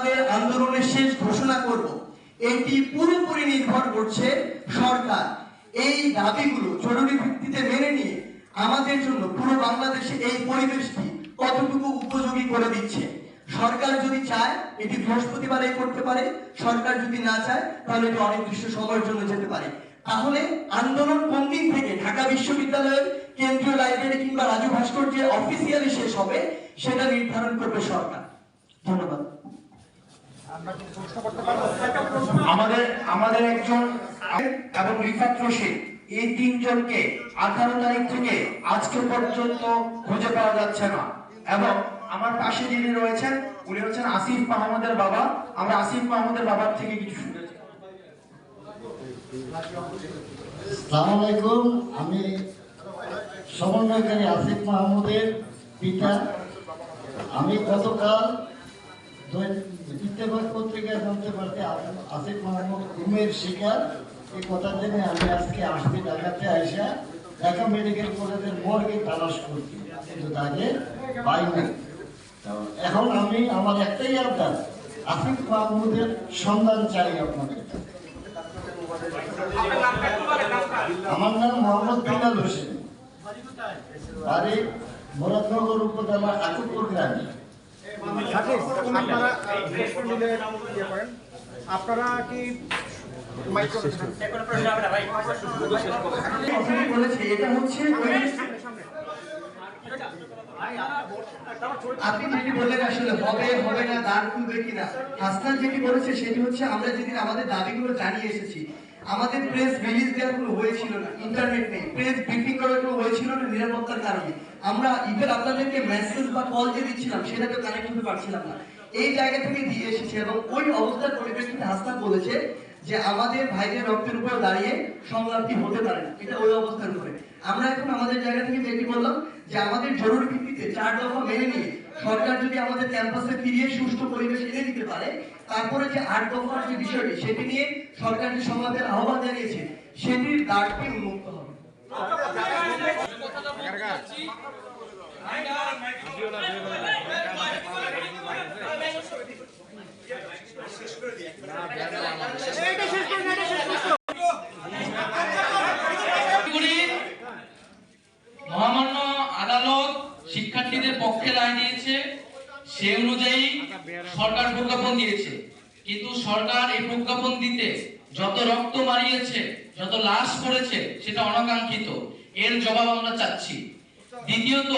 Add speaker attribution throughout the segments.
Speaker 1: আমাদের আন্দোলনের শেষ ঘোষণা করব। এটি পুরোপুরি নির্ভর করছে সরকার। এই দাবিগুলো জরুরি ভিত্তিতে মেনে নিয়ে আমাদের জন্য পুরো বাংলাদেশে এই পরিবেশটি কতটুকু উপযোগী করে দিচ্ছে। সরকার যদি চায়, এটি বৃহস্পতিবারে করতে পারে। সরকার যদি না চায়, তাহলে এটি অনির্দিষ্ট সময়ের জন্য যেতে পারে। তাহলে আন্দোলন কোন দিন থেকে? ঢাকা বিশ্ববিদ্যালয়ের কেন্দ্রীয় লাইব্রেরি কিংবা রাজু ভাস্কর্যে অফিসিয়ালি শেষ হবে, সেটা নির্ধারণ করবে সরকার। ধন্যবাদ।
Speaker 2: আমাদের আমাদের একজন এবং রিফাত রশিদ এই তিনজনকে আঠারো তারিখ থেকে আজকে পর্যন্ত খুঁজে পাওয়া যাচ্ছে না। এবং আমার পাশে যিনি রয়েছেন উনি হচ্ছেন আসিফ মাহমুদের বাবা। আমরা আসিফ মাহমুদের বাবার থেকে কিছু শুনেছি।
Speaker 3: আলাইকুম। আমি সমন্বয়কারী আসিফ মাহমুদের পিতা। আমি গতকাল ইত্তেফাক পত্রিকায় জানতে পারতে আসিফ মাহমুদ ঘুমের শিকার। এই কথা জেনে আমি আজকে আসতে ঢাকাতে আইসা ঢাকা মেডিকেল কলেজের মর্গে তালাশ করছি। কিন্তু তাকে পাইনি। এখন আমি, আমার একটাই আবদার আসিফ মাহমুদের সন্ধান চাই আপনাদের আমার নাম মোহাম্মদ বিলাল হোসেন। বাড়ি মুরাদনগর উপজেলা আকুপুর গ্রামে।
Speaker 4: ইয়ে আপনারা কি
Speaker 1: আপনি আসলে দাঁড় কিনা যেটি সেটি হচ্ছে আমরা যেদিন আমাদের দাবিগুলো জানিয়ে এসেছি, আমাদের প্রেস রিলিজ দেওয়ার কোনো হয়েছিল না ইন্টারনেট নেই প্রেস ব্রিফিং করার কোনো হয়েছিল না নিরাপত্তার কারণে। আমরা ইভেন আপনাদেরকে মেসেজ বা কল যে দিচ্ছিলাম সেটাকে কানেক্ট হতে পারছিলাম না। এই জায়গা থেকে দিয়ে এসেছে এবং ওই অবস্থার পরিপ্রেক্ষিতে হাসনান বলেছে যে আমাদের ভাইদের রক্তের উপর দাঁড়িয়ে সংলাপটি হতে পারে। না এটা ওই অবস্থার উপরে। আমরা এখন আমাদের জায়গা থেকে যেটি বললাম যে আমাদের জরুরি ভিত্তিতে চার দফা মেনে নিয়ে সরকার যদি আমাদের ক্যাম্পাসে ফিরিয়ে সুষ্ঠু পরিবেশ এনে দিতে পারে, তারপরে যে আট দফার যে বিষয়টি, সেটি নিয়ে সরকার যে সংলাপের আহ্বান জানিয়েছে, সেটির দ্বারটি উন্মুক্ত হবে।
Speaker 5: মহামান্য আদালত শিক্ষার্থীদের পক্ষে রায় দিয়েছে, সে অনুযায়ী সরকার প্রজ্ঞাপন দিয়েছে। কিন্তু সরকার এই প্রজ্ঞাপন দিতে যত রক্ত মারিয়েছে, যত লাশ পড়েছে, সেটা অনাকাঙ্ক্ষিত। এর জবাব আমরা চাচ্ছি। দ্বিতীয়ত,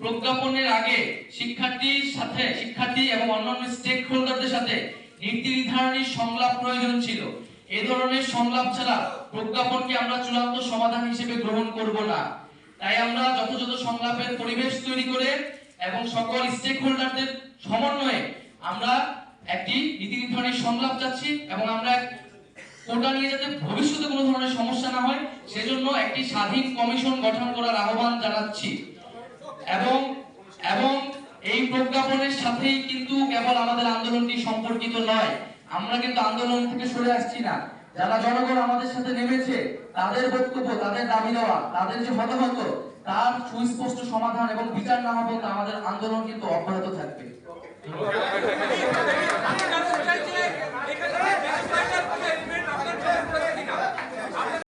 Speaker 5: প্রজ্ঞাপনের আগে শিক্ষার্থীর সাথে শিক্ষার্থী এবং অন্যান্য স্টেক হোল্ডারদের সাথে নীতি নির্ধারণী সংলাপ প্রয়োজন ছিল। এ ধরনের সংলাপ ছাড়া প্রজ্ঞাপনকে আমরা চূড়ান্ত সমাধান হিসেবে গ্রহণ করব না। তাই আমরা যথাযথ সংলাপের পরিবেশ তৈরি করে এবং সকল স্টেক হোল্ডারদের সমন্বয়ে আমরা একটি নীতি নির্ধারণী সংলাপ চাচ্ছি এবং আমরা কোটা নিয়ে যাতে ভবিষ্যতে কোনো ধরনের সমস্যা না হয়, সেজন্য একটি স্বাধীন কমিশন গঠন করার আহ্বান জানাচ্ছি। এবং এবং এই প্রজ্ঞাপনের সাথেই কিন্তু কেবল আমাদের আন্দোলনটি সম্পর্কিত নয়। আমরা কিন্তু আন্দোলন থেকে সরে আসছি না। যারা জনগণ আমাদের সাথে নেমেছে, তাদের বক্তব্য, তাদের দাবি দেওয়া তাদের যে হতভত তার সুস্পষ্ট সমাধান এবং বিচার না হবে আমাদের আন্দোলন কিন্তু অব্যাহত থাকবে।